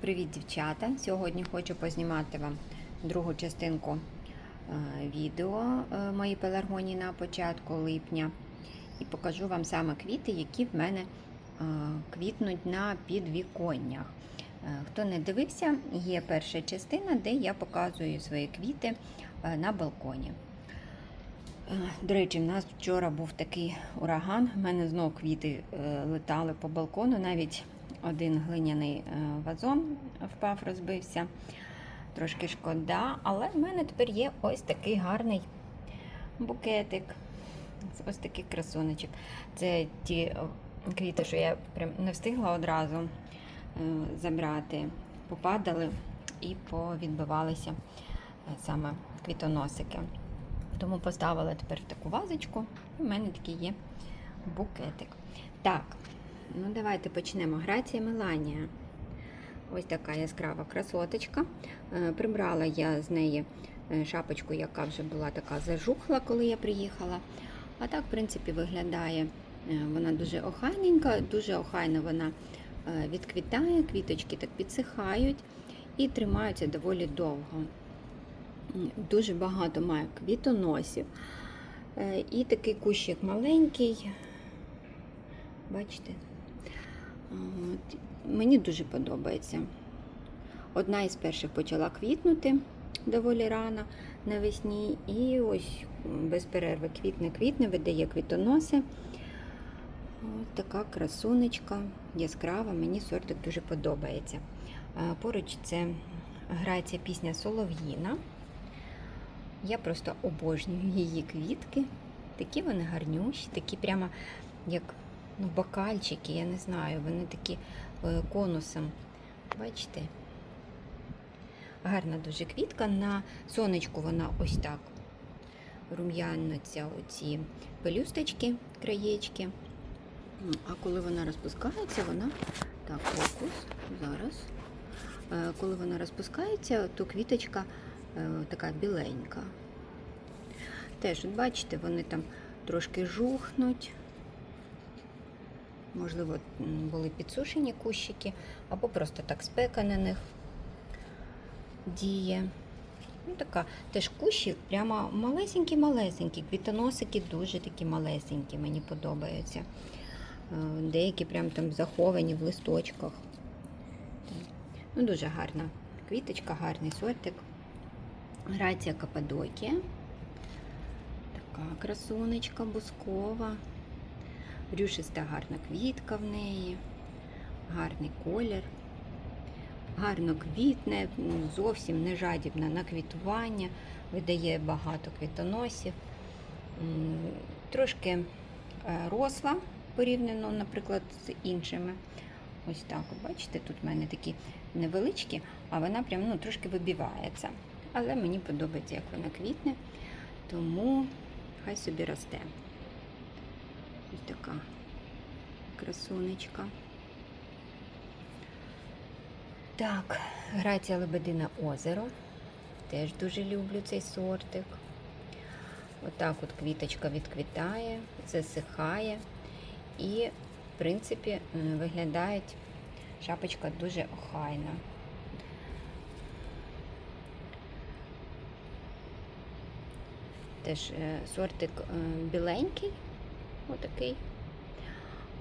Привіт, дівчата! Сьогодні хочу познімати вам другу частинку е, відео е, моїй пеларгонії на початку липня і покажу вам саме квіти, які в мене е, квітнуть на підвіконнях. Хто не дивився, є перша частина, де я показую свої квіти на балконі. До речі, в нас вчора був такий ураган. У мене знову квіти летали по балкону, навіть один глиняний е, вазон впав, розбився. Трошки шкода, але в мене тепер є ось такий гарний букетик. Ось такий красунечок. Це ті е, квіти, що я прям не встигла одразу е, забрати. Попадали і повідбивалися саме квітоносики. Тому поставила тепер в таку вазочку. У мене такий є букетик. Так, ну давайте почнемо. Грація Меланія. Ось така яскрава красоточка. Е, Прибрала я з неї е, шапочку, яка вже була така зажухла, коли я приїхала. А так, в принципі, виглядає е, вона дуже охайненька, дуже охайно вона відквітає, квіточки так підсихають і тримаються доволі довго. Дуже багато має квітоносів. І такий кущик маленький. Бачите? От. Мені дуже подобається. Одна із перших почала квітнути доволі рано навесні. І ось без перерви квітне-квітне, видає квітоноси. Ось така красунечка, яскрава, мені сортик дуже подобається. Поруч це грається пісня Солов'їна. Я просто обожнюю її квітки. Такі вони гарнющі, такі прямо як ну, бокальчики, я не знаю, вони такі е, конусом. Бачите? Гарна дуже квітка. На сонечку вона ось так рум'яниться оці пелюсточки, краєчки. А коли вона розпускається, вона так, фокус зараз. Е, Коли вона розпускається, то квіточка е, така біленька. Теж, от бачите, вони там трошки жухнуть. Можливо, були підсушені кущики, або просто так спека на них діє. Ну, така теж кущик, прямо малесенькі-малесенькі. Квітоносики дуже такі малесенькі, мені подобаються. Е, Деякі прям там заховані в листочках. Ну, дуже гарна квіточка, гарний сортик. Грація Каппадокія. Така красунечка бускова. Рюшиста гарна квітка в неї, гарний колір. Гарно квітне, зовсім не жадібна на квітування, видає багато квітоносів. Трошки е, росла порівняно, наприклад, з іншими. Ось так, бачите, тут в мене такі невеличкі, а вона прям ну, трошки вибивається. Але мені подобається, як вона квітне, тому хай собі росте. Ось така красунечка. Так, грація Лебедине озеро. Теж дуже люблю цей сортик. Отак от квіточка відквітає, засихає. І, в принципі, виглядає шапочка дуже охайна. Теж е, сортик е, біленький, отакий.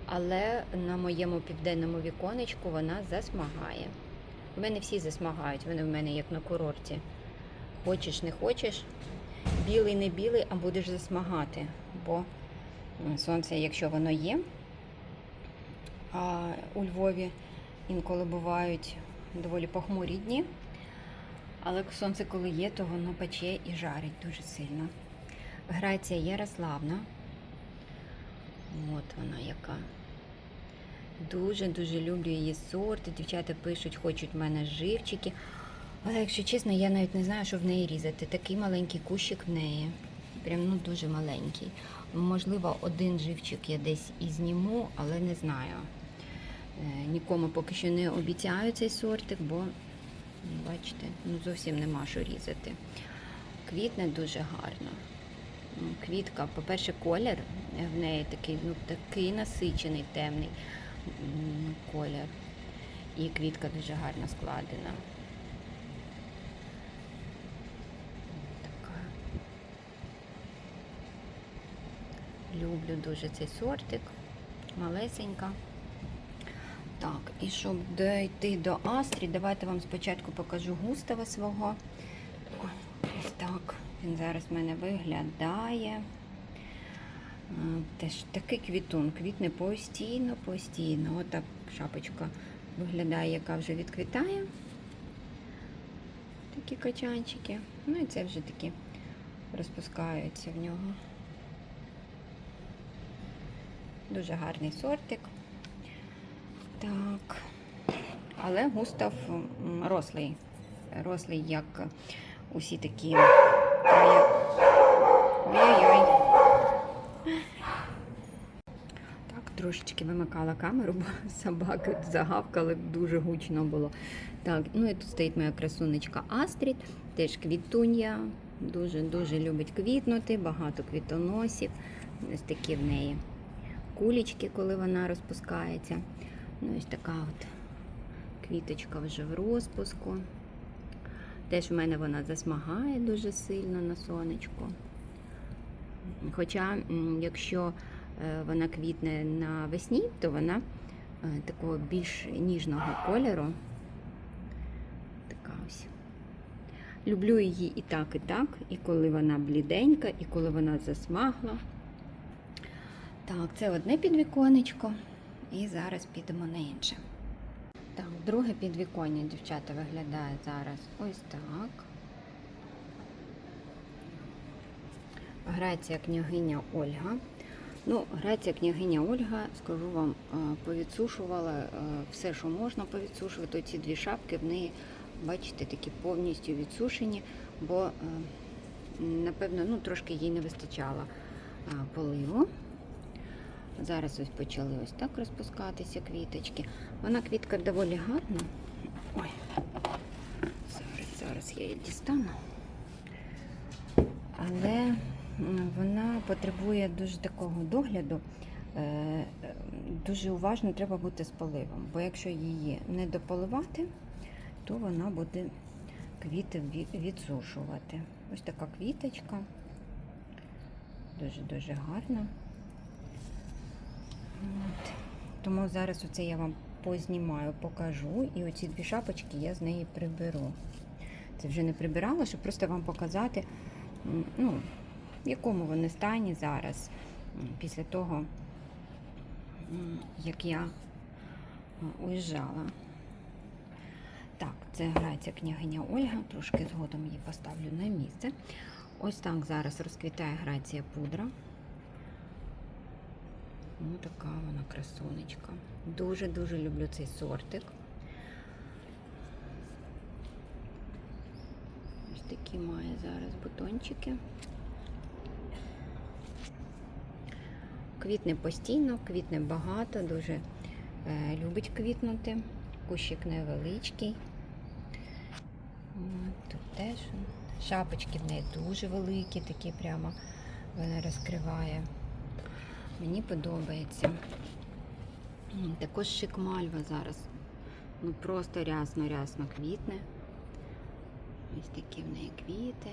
Але на моєму південному віконечку вона засмагає. У мене всі засмагають, вони в мене як на курорті. Хочеш, не хочеш, білий, не білий, а будеш засмагати. Бо сонце, якщо воно є, а у Львові інколи бувають доволі похмурі дні. Але сонце, коли є, то воно пече і жарить дуже сильно. Грація Ярославна. От вона яка. Дуже-дуже люблю її сорти. Дівчата пишуть, хочуть в мене живчики. Але якщо чесно, я навіть не знаю, що в неї різати. Такий маленький кущик в неї. Прям ну дуже маленький. Можливо, один живчик я десь і зніму, але не знаю. Е, Нікому поки що не обіцяю цей сортик, бо, бачите, ну зовсім нема що різати. Квітне дуже гарно. Квітка, по-перше, колір в неї такий, ну, такий насичений, темний колір. І квітка дуже гарно складена. Така. Люблю дуже цей сортик. Малесенька. Так, і щоб дійти до Астрі, давайте вам спочатку покажу густава свого. Він зараз в мене виглядає. Теж такий квітун. Квітне постійно, постійно. Отак шапочка виглядає, яка вже відквітає. Такі качанчики. Ну і це вже такі розпускаються в нього. Дуже гарний сортик. Так. Але густав рослий. Рослий, як усі такі. Ой- Ой-ой-ой. Так, трошечки вимикала камеру, бо собаки загавкали, дуже гучно було. Так, ну і тут стоїть моя красунечка Астрід, теж квітунья. Дуже-дуже любить квітнути, багато квітоносів. Ось такі в неї кулічки, коли вона розпускається. Ну, ось така от квіточка вже в розпуску. Теж в мене вона засмагає дуже сильно на сонечку. Хоча, якщо вона квітне навесні, то вона е, такого більш ніжного кольору. Така ось. Люблю її і так, і так, і коли вона бліденька, і коли вона засмагла. Так, це одне підвіконечко. І зараз підемо на інше. Так, друге підвіконня, дівчата, виглядає зараз ось так. Грація княгиня Ольга. Ну, грація княгиня Ольга, скажу вам, е, повідсушувала е, все, що можна повідсушувати. Ці дві шапки в неї, бачите, такі повністю відсушені, бо, е, напевно, ну, трошки їй не вистачало поливу. Зараз ось почали ось так розпускатися квіточки. Вона квітка доволі гарна. Ой, зараз, зараз я її дістану. Але м, вона потребує дуже такого догляду. Е, Дуже уважно треба бути з поливом, бо якщо її не дополивати, то вона буде квіти відсушувати. Ось така квіточка. Дуже-дуже гарна. От. Тому зараз оце я вам познімаю, покажу. І оці дві шапочки я з неї приберу. Це вже не прибирала, щоб просто вам показати, ну, в якому вони стані зараз, після того, як я е, уїжджала. Так, це грається княгиня Ольга, трошки згодом її поставлю на місце. Ось так зараз розквітає грація пудра. Ну, така вона красунечка. Дуже-дуже люблю цей сортик. Ось такі має зараз бутончики. Квітне постійно, квітне багато, дуже е, любить квітнути. Кущик невеличкий. Тут теж шапочки в неї дуже великі, такі прямо вона розкриває. Мені подобається. Також шикмальва зараз. Ну просто рясно-рясно квітне. Ось такі в неї квіти.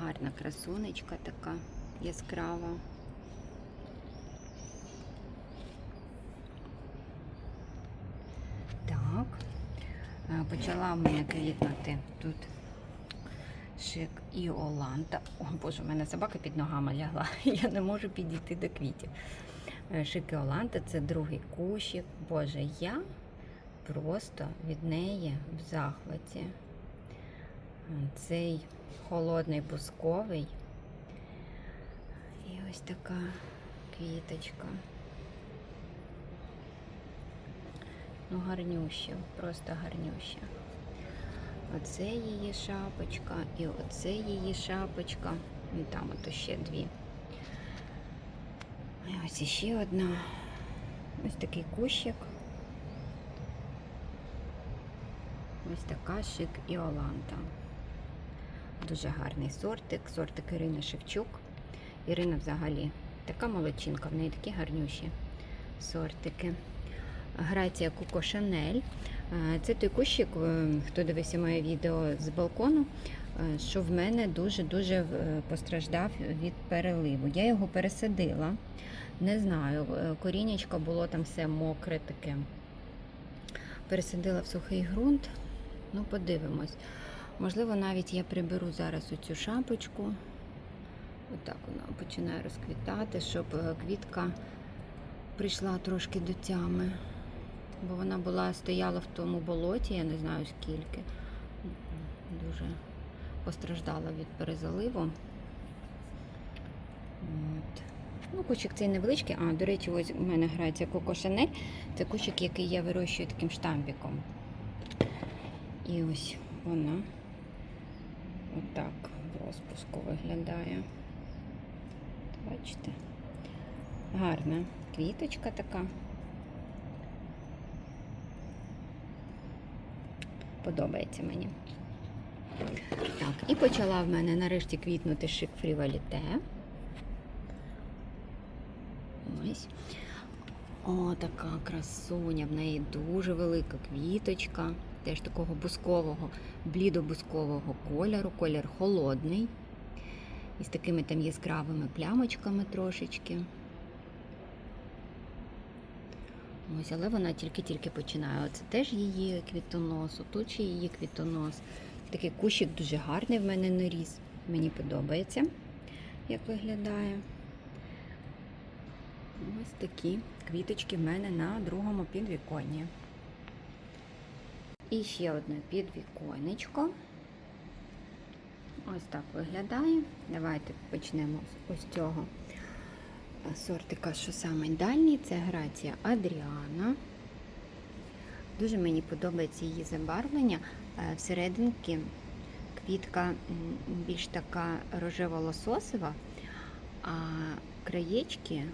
Гарна красунечка така яскрава. Так. Е, Почала в мене квітнути тут шик і Оланта. О, Боже, у мене собака під ногами лягла. Я не можу підійти до квітів. Е, Шик і Оланта це другий кущик. Боже, я просто від неї в захваті. Е, Цей холодний бусковий. І ось така квіточка. Ну, гарнюща, просто гарнюща. Оце її шапочка і оце її шапочка. І там ото ще дві. І ось іще одна. Ось такий кущик. Ось така шик Іоланта. Дуже гарний сортик. Сортик Ірини Шевчук. Ірина взагалі така молодчинка, в неї такі гарнющі сортики. Грація Коко Шанель. Це той кущик, е, хто дивився моє відео з балкону, е, що в мене дуже-дуже е, постраждав від переливу. Я його пересадила. Не знаю, корінечко було там все мокре таке. Пересадила в сухий ґрунт. Ну, подивимось. Можливо, навіть я приберу зараз оцю шапочку. Отак вона починає розквітати, щоб е, квітка прийшла трошки до тями. Бо вона була, стояла в тому болоті, я не знаю скільки. Дуже постраждала від перезаливу. От. Ну, кущик цей невеличкий. А, до речі, ось у мене грається Коко Шанель. Це кущик, який я вирощую таким штампіком. І ось вона отак в розпуску виглядає. Бачите? Гарна квіточка така. Подобається мені. Так, і почала в мене нарешті квітнути шик фріваліте. Ось. О, така красуня. В неї дуже велика квіточка, теж такого бускового, блідо-бускового кольору, колір холодний. І з такими там яскравими плямочками трошечки. Ось, але вона тільки-тільки починає. Оце теж її квітонос, тут ще її квітонос. Такий кущик дуже гарний в мене наріс. Мені подобається, як виглядає. Ось такі квіточки в мене на другому підвіконні. І ще одне підвіконечко. Ось так виглядає. Давайте почнемо з ось цього сортика, що саме дальній. Це грація Адріана. Дуже мені подобається її забарвлення. Е, Всерединки квітка більш така рожево-лососева, а краєчки, е,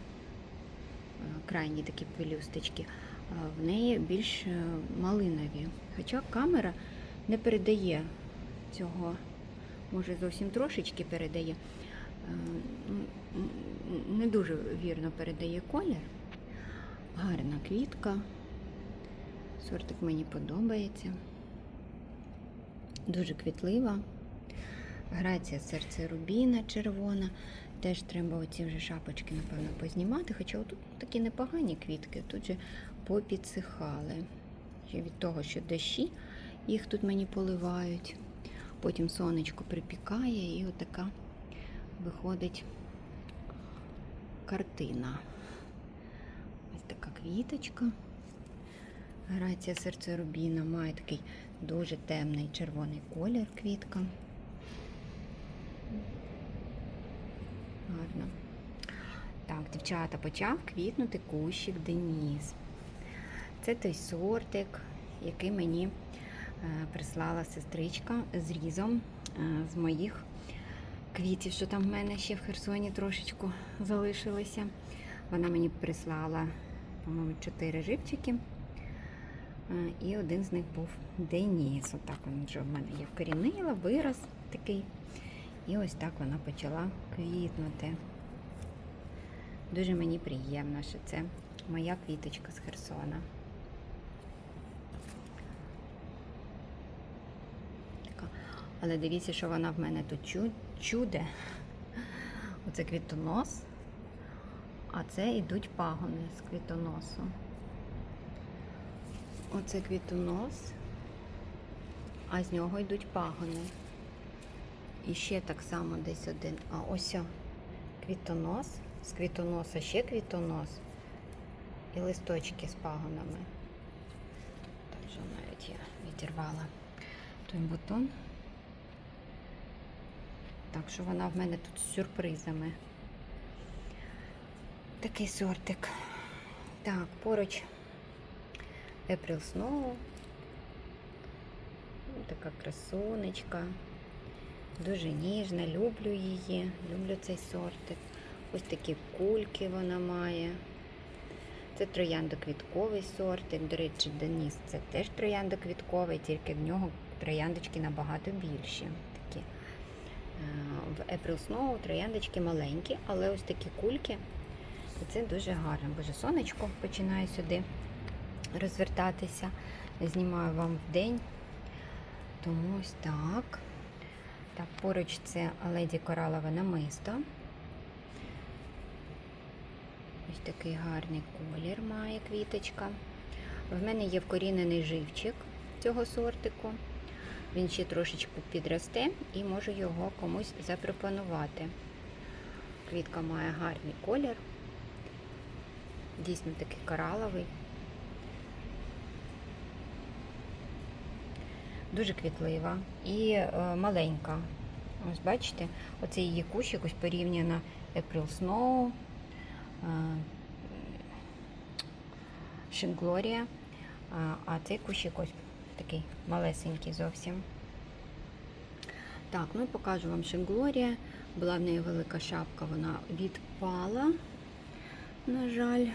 крайні такі пелюсточки, е, в неї більш малинові. Хоча камера не передає цього, може зовсім трошечки передає. Е, Не дуже вірно передає колір. Гарна квітка. Сортик мені подобається. Дуже квітлива. Грація серце рубіна червона. Теж треба оці вже шапочки, напевно, познімати. Хоча тут такі непогані квітки, тут же попідсихали. Від того, що дощі їх тут мені поливають. Потім сонечко припікає і отака виходить картина. Ось така квіточка. Грація серце рубіна має такий дуже темний червоний колір квітка. Гарно. Так, дівчата, почав квітнути кущик Деніс. Це той сортик, який мені прислала сестричка з різом е, з моїх квітів, що там в мене ще в Херсоні трошечку залишилися. Вона мені прислала, по-моєму, чотири живчики. Е, І один з них був Деніс. Отак він вже в мене є вкорінила, вирос такий. І ось так вона почала квітнути. Дуже мені приємно, що це моя квіточка з Херсона. Така. Але дивіться, що вона в мене тут чу- чуде. Оце квітонос, а це йдуть пагони з квітоносу. Оце квітонос, а з нього йдуть пагони. І ще так само десь один. А ось квітонос, з квітоноса ще квітонос і листочки з пагонами. Так що навіть я відірвала той бутон. Так що вона в мене тут з сюрпризами. Такий сортик. Так, поруч April Snow. Така красунечка. Дуже ніжна, люблю її, люблю цей сортик. Ось такі кульки вона має. Це трояндоквітковий сортик. До речі, Деніс це теж трояндоквітковий, тільки в нього трояндочки набагато більші. В April Snow трояндочки маленькі, але ось такі кульки. І це дуже гарно. Боже, сонечко починає сюди розвертатися. Знімаю вам в день. Тому ось так. Так, поруч це леді коралове намисто. Ось такий гарний колір має квіточка. В мене є вкорінений живчик цього сортику. Він ще трошечки підросте і можу його комусь запропонувати. Квітка має гарний колір. Дійсно такий кораловий. Дуже квітлива і е, маленька. Ось бачите, оцей її кущик ось порівняно April Snow, е, Шинглорія, а цей кущик ось такий малесенький зовсім. Так, ну покажу вам Шинглорія. Була в неї велика шапка, вона відпала, на жаль.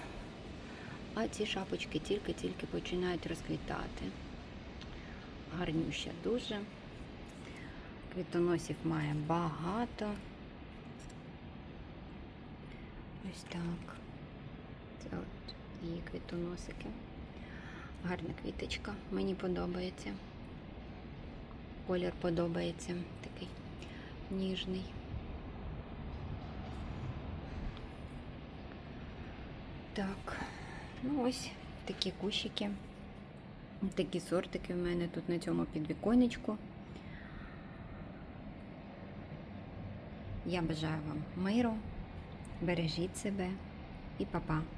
А ці шапочки тільки-тільки починають розквітати. Гарнюща дуже. Квітоносів має багато. Ось так. Це от її квітоносики. Гарна квіточка, мені подобається. Колір подобається, такий ніжний. Так, ну ось такі кущики. Такі сортики в мене тут на цьому підвіконечку. Я бажаю вам миру, бережіть себе і па-па!